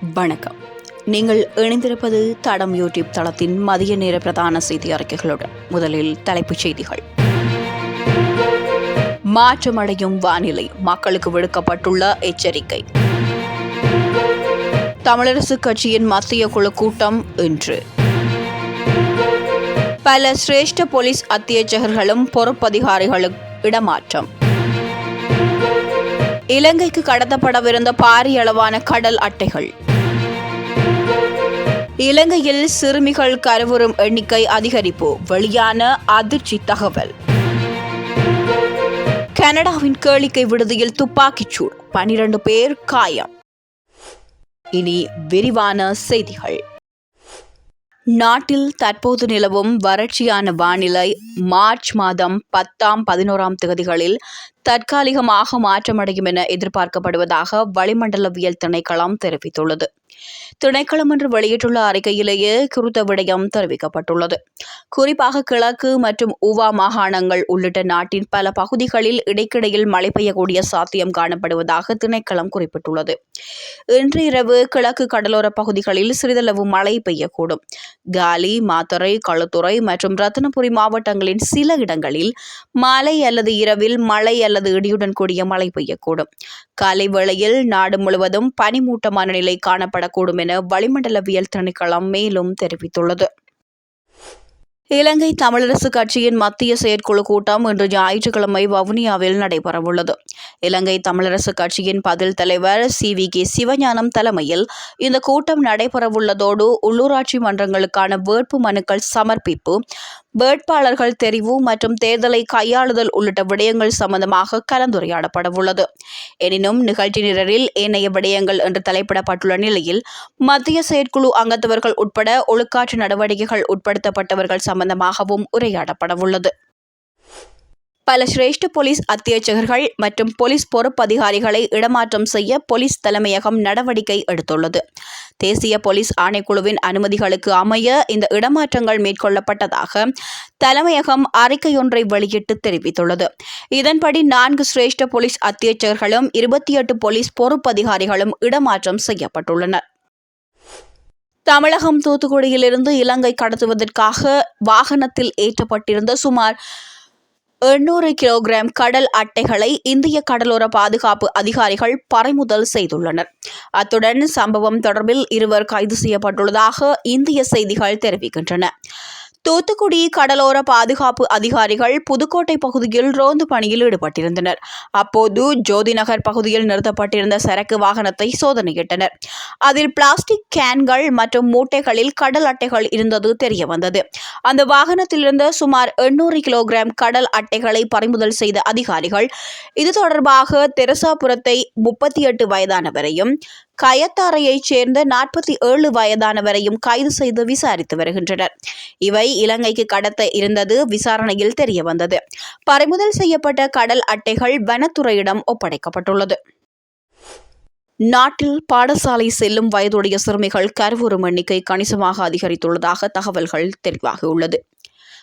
வணக்கம். நீங்கள் இணைந்திருப்பது தடம் யூடியூப் தளத்தின் மதிய நேர பிரதான செய்தி அறிக்கைகளுடன் முதலில் தலைப்புச் செய்திகள். மாற்றமடையும் வானிலை மக்களுக்கு விடுக்கப்பட்டுள்ள எச்சரிக்கை. தமிழரசு கட்சியின் மத்திய குழு கூட்டம் இன்று. பல சிரேஷ்ட போலீஸ் அத்தியட்சகர்களும் பொறுப்பதிகாரிகளும் இடமாற்றம். இலங்கைக்கு கடத்தப்படவிருந்த பாரிய அளவான கடல் அட்டைகள். இலங்கையில் சிறுமிகள் கருவுறும் எண்ணிக்கை அதிகரிப்பு. வெளியான அதிர்ச்சி தகவல். கனடாவின் கேளிக்கை விடுதியில் துப்பாக்கிச்சூடு பனிரண்டு பேர் காயம். இனி விரிவான செய்திகள். நாட்டில் தற்போது நிலவும் வறட்சியான வானிலை மார்ச் மாதம் பத்தாம் பதினோராம் தேதிகளில் தற்காலிகமாக மாற்றமடையும் என எதிர்பார்க்கப்படுவதாக வளிமண்டலவியல் திணைக்களம் தெரிவித்துள்ளது. திணைக்களம் என்று வெளியிட்டுள்ள அறிக்கையிலேயே குறித்த விடயம் தெரிவிக்கப்பட்டுள்ளது. குறிப்பாக கிழக்கு மற்றும் உவா மாகாணங்கள் உள்ளிட்ட நாட்டின் பல பகுதிகளில் இடைக்கிடையில் மழை பெய்யக்கூடிய சாத்தியம் காணப்படுவதாக திணைக்களம் குறிப்பிட்டுள்ளது. இன்று இரவு கிழக்கு கடலோர பகுதிகளில் சிறிதளவு மழை பெய்யக்கூடும். காலி மாத்தறை களுத்துறை மற்றும் ரத்தினபுரி மாவட்டங்களின் சில இடங்களில் மாலை அல்லது இரவில் மழை அல்லது இடியுடன் கூடிய மழை பெய்யக்கூடும். காலை வேளையில் நாடு முழுவதும் பனிமூட்டமான நிலை காணப்பட காணப்படக்கூடும் என வளிமண்டலவியல் திணைக்களம் மேலும் தெரிவித்துள்ளது. இலங்கை தமிழரசு கட்சியின் மத்திய செயற்குழு கூட்டம் இன்று ஞாயிற்றுக்கிழமை வவுனியாவில் நடைபெறவுள்ளது. இலங்கை தமிழரசு கட்சியின் பதில் தலைவர் சி. வி. கே. சிவஞானம் தலைமையில் இந்த கூட்டம் நடைபெறவுள்ளதோடு உள்ளூராட்சி மன்றங்களுக்கான வேட்பு மனுக்கள் சமர்ப்பிப்பு வேட்பாளர்கள் தெரிவு மற்றும் தேர்தலை கையாளுதல் உள்ளிட்ட விடயங்கள் சம்பந்தமாக கலந்துரையாடப்படவுள்ளது. எனினும் நிகழ்ச்சி நிரலில் ஏனைய விடயங்கள் என்று தலைப்பிடப்பட்டுள்ள நிலையில் மத்திய செயற்குழு அங்கத்தவர்கள் உட்பட ஒழுக்காற்று நடவடிக்கைகள் உட்படுத்தப்பட்டவர்கள் சம்பந்தமாகவும் உரையாடப்படவுள்ளது. பல சிரேஷ்ட போலீஸ் அத்தியட்சகர்கள் மற்றும் போலீஸ் பொறுப்பதிகாரிகளை இடமாற்றம் செய்ய போலீஸ் தலைமையகம் நடவடிக்கை எடுத்துள்ளது. தேசிய போலீஸ் ஆணைக்குழுவின் அனுமதிகளுக்கு அமைய இந்த இடமாற்றங்கள் மேற்கொள்ளப்பட்டதாக தலைமையகம் அறிக்கையொன்றை வெளியிட்டு தெரிவித்துள்ளது. இதன்படி நான்கு சிரேஷ்ட போலீஸ் அத்தியட்சகர்களும் இருபத்தி எட்டு போலீஸ் பொறுப்பதிகாரிகளும் இடமாற்றம் செய்யப்பட்டுள்ளனர். தமிழகம் தூத்துக்குடியிலிருந்து இலங்கை கடத்துவதற்காக வாகனத்தில் ஏற்றப்பட்டிருந்த சுமார் எண்ணூறு கிலோகிராம் கடல் அட்டைகளை இந்திய கடலோர பாதுகாப்பு அதிகாரிகள் பறிமுதல் செய்துள்ளனர். அத்துடன் சம்பவம் தொடர்பில் இருவர் கைது செய்யப்பட்டுள்ளதாக இந்திய செய்திகள் தெரிவிக்கின்றன. தூத்துக்குடி கடலோர பாதுகாப்பு அதிகாரிகள் புதுக்கோட்டை பகுதியில் ரோந்து பணியில் ஈடுபட்டிருந்தனர். அப்போது ஜோதிநகர் பகுதியில் நிறுத்தப்பட்டிருந்த சரக்கு வாகனத்தை சோதனையிட்டனர் அதில் பிளாஸ்டிக் கேன்கள் மற்றும் மூட்டைகளில் கடல் அட்டைகள் இருந்தது தெரியவந்தது. அந்த வாகனத்திலிருந்து சுமார் எண்ணூறு கிலோகிராம் கடல் அட்டைகளை பறிமுதல் செய்த அதிகாரிகள் இது தொடர்பாக தெரசாபுரத்தை முப்பத்தி எட்டு வயதானவரையும் கயத்தாரையைச் சேர்ந்த நாற்பத்தி ஏழு வயதானவரையும் கைது செய்து விசாரித்து வருகின்றனர். இவை இலங்கைக்கு கடத்த இருந்தது விசாரணையில் தெரியவந்தது. பறிமுதல் செய்யப்பட்ட கடல் அட்டைகள் வனத்துறையிடம் ஒப்படைக்கப்பட்டுள்ளது. நாட்டில் பாடசாலை செல்லும் வயதுடைய சிறுமிகள் கருவுறும் எண்ணிக்கை கணிசமாக அதிகரித்துள்ளதாக தகவல்கள் தெளிவாகியுள்ளது.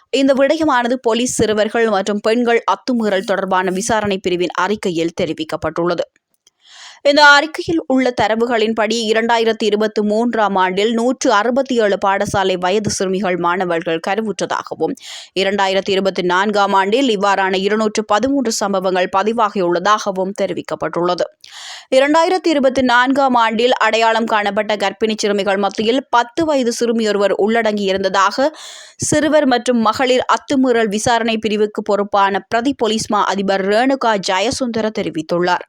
இந்த விடயமானது போலீஸ் சிறுவர்கள் மற்றும் பெண்கள் அத்துமீறல் தொடர்பான விசாரணை பிரிவின் அறிக்கையில் தெரிவிக்கப்பட்டுள்ளது. இந்த அறிக்கையில் உள்ள தரவுகளின்படி இரண்டாயிரத்தி இருபத்தி மூன்றாம் ஆண்டில் நூற்று அறுபத்தி ஏழு பாடசாலை வயது சிறுமிகள் மாணவர்கள் கருவுற்றதாகவும் இரண்டாயிரத்தி இருபத்தி நான்காம் ஆண்டில் இவ்வாறான இருநூற்று பதிமூன்று சம்பவங்கள் பதிவாகியுள்ளதாகவும் தெரிவிக்கப்பட்டுள்ளது. இரண்டாயிரத்தி இருபத்தி நான்காம் ஆண்டில் அடையாளம் காணப்பட்ட கர்ப்பிணி சிறுமிகள் மத்தியில் பத்து வயது சிறுமியொருவர் உள்ளடங்கியிருந்ததாக சிறுவர் மற்றும் மகளிர் அத்துமீறல் விசாரணை பிரிவுக்கு பொறுப்பான பிரதி போலீஸ்மா அதிபர் ரேணுகா ஜெயசுந்தர தெரிவித்துள்ளார்.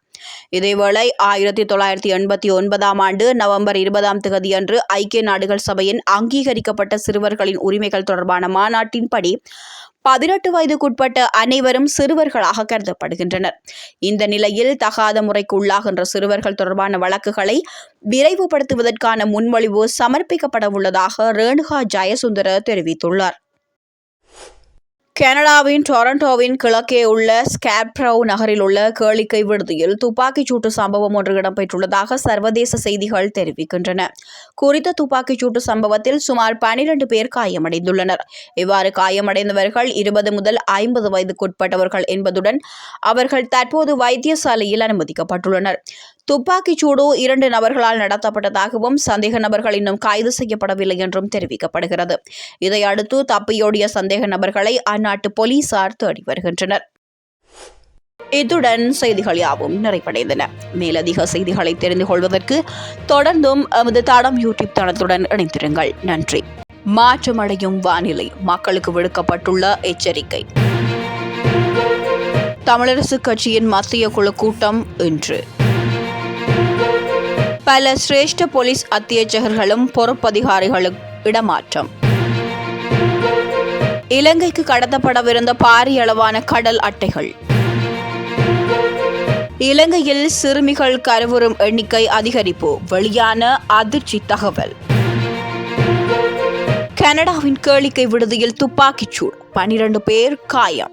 இதேவேளை ஆயிரத்தி தொள்ளாயிரத்தி எண்பத்தி ஒன்பதாம் ஆண்டு நவம்பர் இருபதாம் தேதியன்று ஐக்கிய நாடுகள் சபையின் அங்கீகரிக்கப்பட்ட சிறுவர்களின் உரிமைகள் தொடர்பான மாநாட்டின்படி பதினெட்டு வயதுக்குட்பட்ட அனைவரும் சிறுவர்களாக கருதப்படுகின்றனர். இந்த நிலையில் தகாத முறைக்கு உள்ளாகின்ற சிறுவர்கள் தொடர்பான வழக்குகளை விரைவுபடுத்துவதற்கான முன்மொழிவு சமர்ப்பிக்கப்பட உள்ளதாக ரேணுகா ஜெயசுந்தர தெரிவித்துள்ளார். கனடாவின் டொரண்டோவின் கிழக்கே உள்ள ஸ்கேப்ரவ் நகரில் உள்ள கேளிக்கை விடுதியில் துப்பாக்கிச்சூட்டு சம்பவம் ஒன்று இடம்பெற்றுள்ளதாக சர்வதேச செய்திகள் தெரிவிக்கின்றன. குறித்த துப்பாக்கிச்சூட்டு சம்பவத்தில் சுமார் பனிரெண்டு பேர் காயமடைந்துள்ளனர். இவ்வாறு காயமடைந்தவர்கள் இருபது முதல் ஐம்பது வயதுக்குட்பட்டவர்கள் என்பதுடன் அவர்கள் தற்போது வைத்தியசாலையில் அனுமதிக்கப்பட்டுள்ளனர். துப்பாக்கிச் சூடு இரண்டு நபர்களால் நடத்தப்பட்டதாகவும் சந்தேக நபர்கள் இன்னும் கைது செய்யப்படவில்லை என்றும் தெரிவிக்கப்படுகிறது. இதையடுத்து தப்பியோடிய சந்தேக நபர்களை அந்நாட்டு போலீசார் தேடி வருகின்றனர். இத்துடன் செய்திகள் யாவும் நிறைவடைந்தன. மேலதிக செய்திகளை தெரிந்து கொள்வதற்கு தொடர்ந்தும் எமது தடம் யூடியூப் தளத்துடன் இணைந்திருங்கள். நன்றி. மாற்றமடையும் வானிலை மக்களுக்கு விடுக்கப்பட்டுள்ள எச்சரிக்கை. தமிழரசுக் கட்சியின் மத்திய குழு கூட்டம் இன்று. பல சிரேஷ்ட போலீஸ் அத்தியட்சகர்களும் பொறுப்பதிகாரிகளும் இடமாற்றம். இலங்கைக்கு கடத்தப்படவிருந்த பாரிய அளவான கடல் அட்டைகள். இலங்கையில் சிறுமிகள் கருவுறும் எண்ணிக்கை அதிகரிப்பு. வெளியான அதிர்ச்சி தகவல். கனடாவின் கேளிக்கை விடுதியில் துப்பாக்கிச்சூடு பனிரண்டு பேர் காயம்.